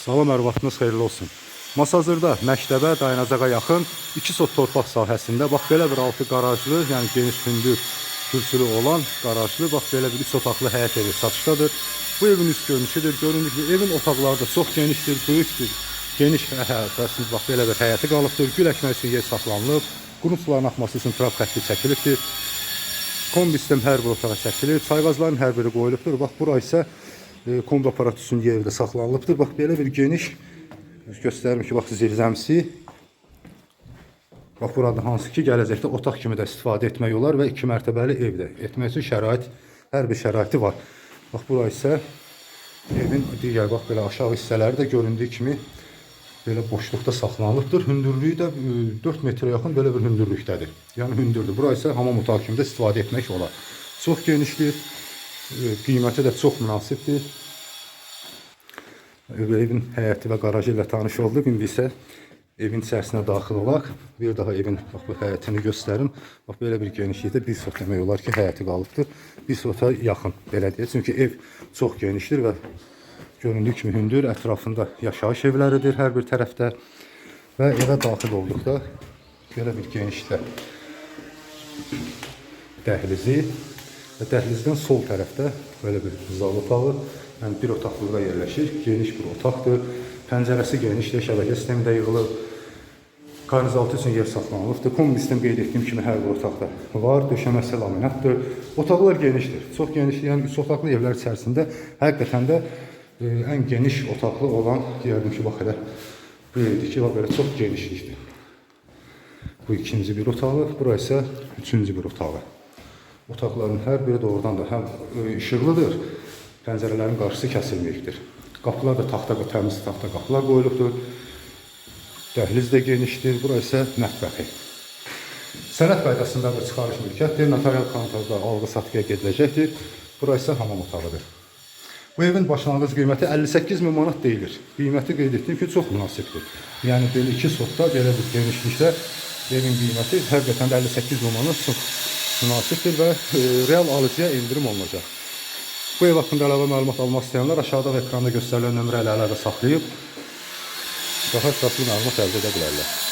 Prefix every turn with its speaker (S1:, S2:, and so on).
S1: Salam ərvatınız xeyirli olsun. Masazırda məktəbə, dayanacağa yaxın 2 sot torpaq sahəsində bax belə bir altı qarajlı, yəni geniş hündür kürsülü olan qarajlı, bax belə bir 3 otaqlı həyət evi satışdadır. Bu evin üst görünüşüdür. Göründüyü kimi evin otaqları da çox genişdir, böyükdür. Geniş həyətəsiz bax belə bir həyəti qalıbdır. Gül əkmək üçün yer saxlanılıb. Quru suların axması üçün trap xətti çəkilibdir. Kombi sistem hər bir otağa çəkilir. Çayğazların hər biri qoyulubdur. Bax bura isə kombi aparatı üçün yerdə saxlanılıbdır. Bax belə bir geniş göstərim ki, bax zirzəmsi. Bax burada hansı ki gələcəkdə otaq kimi də istifadə etmək olar və 2 mərtəbəli evdə etmək üçün şərait hər bir şəraiti var. Bax bura isə evin digər bax belə aşağı hissələri də göründüyü kimi belə boşluqda saxlanılıbdır. Hündürlüyü də e, 4 metrə yaxın belə bir hündürlükdədir. Yəni hündürdür. Bura isə hamam otağı kimi də istifadə etmək olar. Çox genişdir. E, Qiyməti də çox münasibdir. Evin həyəti və qarajı ilə tanış olduq. İndi isə evin içərisinə daxil olaq. Bir daha evin bax bu həyətini göstərim. Bax belə bir genişlikdə bir sot demək olar ki, həyəti qalıbdır. Bir sota yaxın belə deyək. Çünki ev çox genişdir və göründüyü kimi hündür, ətrafında yaşayış evləridir hər bir tərəfdə və evə daxil olduqda belə bir genişdə dəhlizi və dəhlizdən sol tərəfdə belə bir zal otağı, yəni bir otaqlığa yerləşir. Geniş bir otaqdır. Pəncərəsi genişdir, şəbəkə sistemi də yığılıb. Karnizaltı üçün yer saxlanılıbdır. Kombi sistem qeyd etdiyim kimi hər bir otaqda var. Döşəməsi laminatdır. Otaqlar genişdir. Çox genişdir. Yəni üç otaqlı evlər içərisində həqiqətən də e, ən geniş otaqlı olan deyərdim ki, bax elə evdir ki, bax belə çox genişlikdir. Bu ikinci bir otağı, bura isə üçüncü bir otağı. Otaqların hər biri doğrudan da həm e, işıqlıdır, pəncərələrin qarşısı kəsilməyibdir. Qapılar da taxta, təmiz taxta qapılar qoyulubdur. Dəhliz də genişdir, bura isə mətbəxi. Sənəd qaydasında da çıxarış mülkiyyətdir, notarial kontorda alğı-satqıya gediləcəkdir. Bura isə hamam otağıdır. Bu evin başlanğıc qiyməti 58 min manat deyilir. Qiyməti qeyd etdiyim ki, çox münasibdir. Yəni belə iki sotda belə bir genişlikdə evin qiyməti həqiqətən də 58 min manat çox münasibdir və e, real alıcıya endirim olunacaq. Bu ev haqqında əlavə məlumat almaq istəyənlər aşağıda və ekranda göstərilən nömrə ilə əlaqə saxlayıb daha ətraflı məlumat əldə edə bilərlər.